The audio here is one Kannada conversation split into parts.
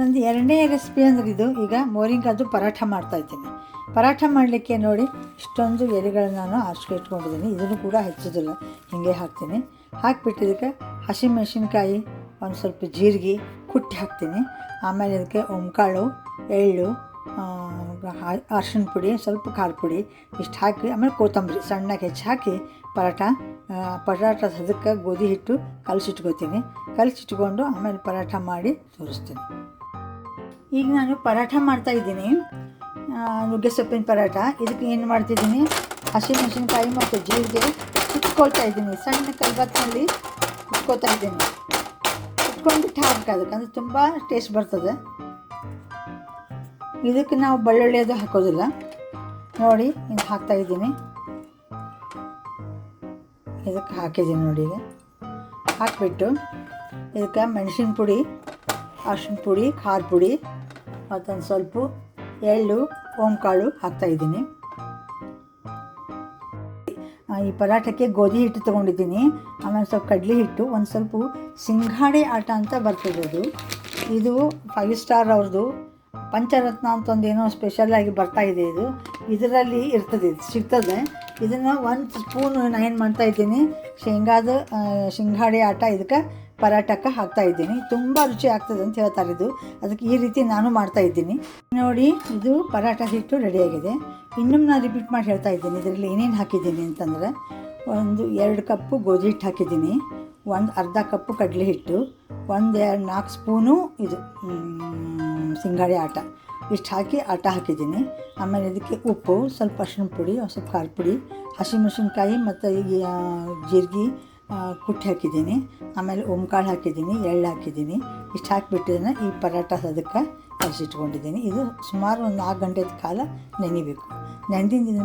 ನಂದು ಎರಡನೇ ರೆಸಿಪಿ ಅಂದ್ರೆ ಇದು. ಈಗ ಮೋರಿಂಗದ್ದು ಪರಾಠ ಮಾಡ್ತಾ ಇದ್ದೀನಿ. ಪರಾಠ ಮಾಡಲಿಕ್ಕೆ ನೋಡಿ ಇಷ್ಟೊಂದು ಎಲೆಗಳನ್ನ ನಾನು ಆರಿಸ್ಕೊಂಡು ಇಟ್ಕೊಂಡಿದ್ದೀನಿ. ಇದನ್ನು ಕೂಡ ಹೆಚ್ಚೋದಿಲ್ಲ. ಹೀಗೆ ಹಾಕ್ತೀನಿ. ಹಾಕಿಬಿಟ್ಟು ಇದಕ್ಕೆ ಹಸಿಮೆಣಸಿನ್ಕಾಯಿ ಒಂದು ಸ್ವಲ್ಪ ಜೀರಿಗೆ ಕುಟ್ಟಿ ಹಾಕ್ತೀನಿ. ಆಮೇಲೆ ಇದಕ್ಕೆ ಒಮ್ಕಾಳು ಎಳ್ಳು ಅರ್ಶಿಣ ಪುಡಿ, ಸ್ವಲ್ಪ ಖಾರ ಪುಡಿ ಇಷ್ಟು ಹಾಕಿ, ಆಮೇಲೆ ಕೊತ್ತಂಬರಿ ಸಣ್ಣಗೆ ಹೆಚ್ಚಿ ಹಾಕಿ ಪರಾಟ ಪರಾಟ ಅದಕ್ಕೆ ಗೋಧಿ ಹಿಟ್ಟು ಕಲಸಿಟ್ಕೋತೀನಿ. ಕಲಸಿಟ್ಕೊಂಡು ಆಮೇಲೆ ಪರಾಠ ಮಾಡಿ ತೋರಿಸ್ತೀನಿ. ಈಗ ನಾನು ಪರಾಠ ಮಾಡ್ತಾ ಇದ್ದೀನಿ. ಆ, ನುಗ್ಗೆ ಸೊಪ್ಪಿನ ಪರಾಠ. ಇದಕ್ಕೆ ಏನು ಮಾಡ್ತಿದ್ದೀನಿ? ಹಸಿಮೆಣಸಿನ್ಕಾಯಿ ಮತ್ತು ಜೀರಿಗೆ ಕುಟ್ಕೊಳ್ತಾ ಇದ್ದೀನಿ. ಸಣ್ಣ ಕಲ್ಬತ್ತಿನಲ್ಲಿ ಕುಟ್ಕೋತಾ ಇದ್ದೀನಿ. ಕುಟ್ಕೊಂಡ್ಬಿಟ್ಟು ಹಾಕಬೇಕು ಅದಕ್ಕೆ. ಅಂದರೆ ತುಂಬ ಟೇಸ್ಟ್ ಬರ್ತದೆ. ಇದಕ್ಕೆ ನಾವು ಬೆಳ್ಳುಳ್ಳಿ ಅದು ಹಾಕೋದಿಲ್ಲ. ನೋಡಿ ಇನ್ನು ಹಾಕ್ತಾ ಇದ್ದೀನಿ. ಇದಕ್ಕೆ ಹಾಕಿದ್ದೀನಿ ನೋಡಿ ಈಗ. ಹಾಕಿಬಿಟ್ಟು ಇದಕ್ಕೆ ಮೆಣಸಿನ ಪುಡಿ ಅರ್ಶಿನ ಪುಡಿ ಖಾರ ಪುಡಿ ಮತ್ತೊಂದು ಸ್ವಲ್ಪ ಎಳ್ಳು, ಓಂಕಾಳು ಹಾಕ್ತಾಯಿದ್ದೀನಿ ಈ ಪರಾಟಕ್ಕೆ ಗೋಧಿ ಹಿಟ್ಟು ತೊಗೊಂಡಿದ್ದೀನಿ. ಆಮೇಲೆ ಸ್ವಲ್ಪ ಕಡಲೆ ಹಿಟ್ಟು, ಒಂದು ಸ್ವಲ್ಪ ಸಿಂಗಾಡಿ ಆಟ ಅಂತ ಬರ್ತದೆ ಅದು. ಇದು ಫೈವ್ ಸ್ಟಾರ್ ಅವ್ರದ್ದು. ಪಂಚರತ್ನ ಅಂತ ಒಂದು ಏನೋ ಸ್ಪೆಷಲಾಗಿ ಬರ್ತಾ ಇದೆ ಇದು. ಇದರಲ್ಲಿ ಇರ್ತದೆ, ಇದು ಸಿಗ್ತದೆ. ಇದನ್ನು ಒಂದು ಸ್ಪೂನ್ ನಾನು ಏನು ಮಾಡ್ತಾ ಇದ್ದೀನಿ. ಶೇಂಗಾದ ಸಿಂಗಾಡಿ ಆಟ ಇದಕ್ಕೆ ಪರಾಟಕ್ಕೆ ಹಾಕ್ತಾ ಇದ್ದೀನಿ. ತುಂಬ ರುಚಿ ಆಗ್ತದೆ ಅಂತ ಹೇಳ್ತಾರೆ ಇದು ಅದಕ್ಕೆ ಈ ರೀತಿ ನಾನು ಮಾಡ್ತಾ ಇದ್ದೀನಿ. ನೋಡಿ, ಇದು ಪರಾಟ ಹಿಟ್ಟು ರೆಡಿಯಾಗಿದೆ ಇನ್ನೊಮ್ಮೆ ನಾನು ರಿಪೀಟ್ ಮಾಡಿ ಹೇಳ್ತಾ ಇದ್ದೀನಿ. ಇದರಲ್ಲಿ ಏನೇನು ಹಾಕಿದ್ದೀನಿ ಅಂತಂದರೆ, ಒಂದು ಎರಡು ಕಪ್ಪು ಗೋಧಿ ಹಿಟ್ಟು ಹಾಕಿದ್ದೀನಿ. ಒಂದು ಅರ್ಧ ಕಪ್ಪು ಕಡಲೆ ಹಿಟ್ಟು. ಒಂದು ಎರಡು ನಾಲ್ಕು ಸ್ಪೂನು ಇದು ಸಿಂಗಾಡಿ ಆಟ. ಇಷ್ಟು ಹಾಕಿ ಆಟ ಹಾಕಿದ್ದೀನಿ. ಆಮೇಲೆ ಇದಕ್ಕೆ ಉಪ್ಪು, ಸ್ವಲ್ಪ ಅರಿಶಿಣ ಪುಡಿ, ಸ್ವಲ್ಪ ಖಾರ ಪುಡಿ ಹಸಿಮೆಣಸಿನ್ಕಾಯಿ ಮತ್ತು ಜೀರಿಗೆ ಕುಟ್ಟಿ ಹಾಕಿದ್ದೀನಿ. ಆಮೇಲೆ ಓಂಕಾಳು ಹಾಕಿದ್ದೀನಿ, ಎಳ್ಳು ಹಾಕಿದ್ದೀನಿ. ಇಷ್ಟು ಹಾಕಿಬಿಟ್ಟಿದ್ದನ್ನು ಈ ಪರಾಟ ಅದಕ್ಕೆ ಕಲಸಿಟ್ಕೊಂಡಿದ್ದೀನಿ ಇದು ಸುಮಾರು ಒಂದು ನಾಲ್ಕು ಗಂಟೆ ಕಾಲ ನೆನಿಬೇಕು. ನೆನೆದಿಂದ ದಿನ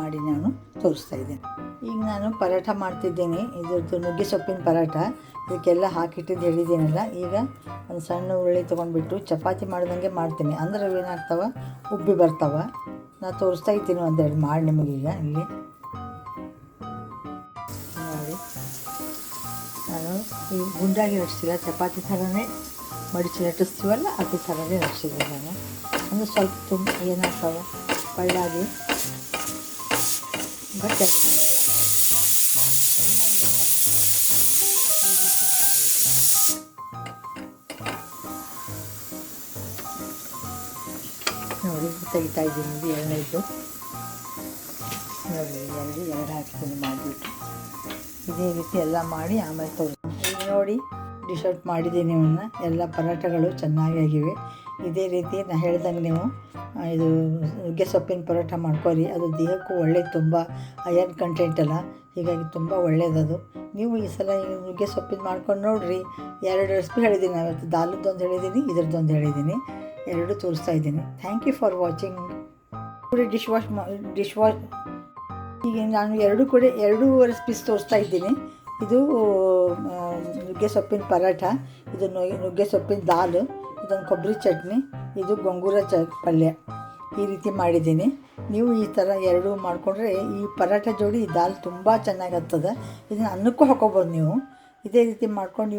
ಮಾಡಿ ನಾನು ತೋರಿಸ್ತಾ ಇದ್ದೀನಿ. ಈಗ ನಾನು ಪರಾಠ ಮಾಡ್ತಿದ್ದೀನಿ. ಇದ್ರದ್ದು ನುಗ್ಗೆ ಸೊಪ್ಪಿನ ಪರಾಠ ಇದಕ್ಕೆಲ್ಲ ಹಾಕಿಟ್ಟಿದ್ದು ಹೇಳಿದ್ದೀನಲ್ಲ, ಈಗ ಒಂದು ಸಣ್ಣ ಉರುಳಿ ತೊಗೊಂಡ್ಬಿಟ್ಟು ಚಪಾತಿ ಮಾಡಿದಂಗೆ ಮಾಡ್ತೀನಿ. ಅಂದ್ರೆ ಅವು ಏನಾಗ್ತವೆ ಉಬ್ಬಿ ಬರ್ತಾವೆ. ನಾನು ತೋರಿಸ್ತಾ ಇದ್ದೀನಿ ಒಂದೆರಡು ಮಾಡಿ ನಿಮಗೀಗ ಇಲ್ಲಿ. ಈ ಗುಂಡಾಗಿ ಲಟ್ಟಿಸಿಲ್ಲ ಚಪಾತಿ ಥರನೇ ಮಡಿಚಿ ಲಟ್ಟಿಸ್ತೀವಲ್ಲ ಅದೇ ಥರನೇ ಲಟ್ಟಿಸಿದ್ದೀನಿ ನಾನು ಅಂದರೆ ಸ್ವಲ್ಪ ತುಂಬ ಏನಾಗ್ತವೆ ಪಳ್ಳಾಗಿ. ಬಟ್ಟೆ ನೋಡಿ, ತೆಗಿತಾ ಇದ್ದೀನಿ ಇದು ಎರಡನೇದು. ನೋಡಿ, ಎರಡು ಎರಡು ಹಾಕ್ತೀನಿ, ಮಾಡಿಬಿಟ್ಟು. ಇದೇ ರೀತಿ ಎಲ್ಲ ಮಾಡಿ ಆಮೇಲೆ ಈಗ ನೋಡಿ ಡಿಶ್ ಮಾಡಿದ್ದೀನಿ ಇವನ್ನ. ಎಲ್ಲ ಪರೋಟಗಳು ಚೆನ್ನಾಗಿ ಆಗಿವೆ. ಇದೇ ರೀತಿ ನಾನು ಹೇಳ್ದಂಗೆ ನೀವು ಇದು ನುಗ್ಗೆ ಸೊಪ್ಪಿನ ಪರೋಟ ಮಾಡ್ಕೊರಿ. ಅದು ದೇಹಕ್ಕೂ ಒಳ್ಳೇದು ತುಂಬ. ಅಯರ್ನ್ ಕಂಟೆಂಟ್ ಅಲ್ಲ. ಹೀಗಾಗಿ ತುಂಬ ಒಳ್ಳೆಯದದು ನೀವು ಈ ಸಲ ನುಗ್ಗೆ ಸೊಪ್ಪಿನ ಮಾಡ್ಕೊಂಡು ನೋಡಿರಿ. ಎರಡು ರೆಸಿಪಿ ಹೇಳಿದ್ದೀನಿ. ನಾನು ಇವತ್ತು ದಾಲದ್ದೊಂದು ಹೇಳಿದ್ದೀನಿ, ಇದ್ರದ್ದೊಂದು ಹೇಳಿದ್ದೀನಿ. ಎರಡು ತೋರಿಸ್ತಾ ಇದ್ದೀನಿ. ಥ್ಯಾಂಕ್ ಯು ಫಾರ್ ವಾಚಿಂಗ್ ಕೂಡ ಡಿಶ್ ವಾಶ್ ಮಾ ಡಿಶ್ ವಾಶ್ ಈಗ ನಾನು ಎರಡು ಕೂಡ ಎರಡೂ ರೆಸಿಪೀಸ್ ತೋರಿಸ್ತಾ ಇದ್ದೀನಿ. ಇದು ನುಗ್ಗೆ ಸೊಪ್ಪಿನ ಪರಾಠ, ಇದು ನುಗ್ಗೆ ಸೊಪ್ಪಿನ ದಾಲ್, ಇದೊಂದು ಕೊಬ್ಬರಿ ಚಟ್ನಿ, ಇದು ಗೊಂಗೂರ ಚ ಪಲ್ಯ. ಈ ರೀತಿ ಮಾಡಿದ್ದೀನಿ. ನೀವು ಈ ಥರ ಎರಡು ಮಾಡಿಕೊಂಡ್ರೆ ಈ ಪರಾಠ ಜೋಡಿ ದಾಲ್ ತುಂಬ ಚೆನ್ನಾಗಿ ಆಗ್ತದೆ. ಇದನ್ನು ಅನ್ನಕ್ಕೂ ಹಾಕೋಬೋದು ನೀವು. ಇದೇ ರೀತಿ ಮಾಡ್ಕೊಂಡು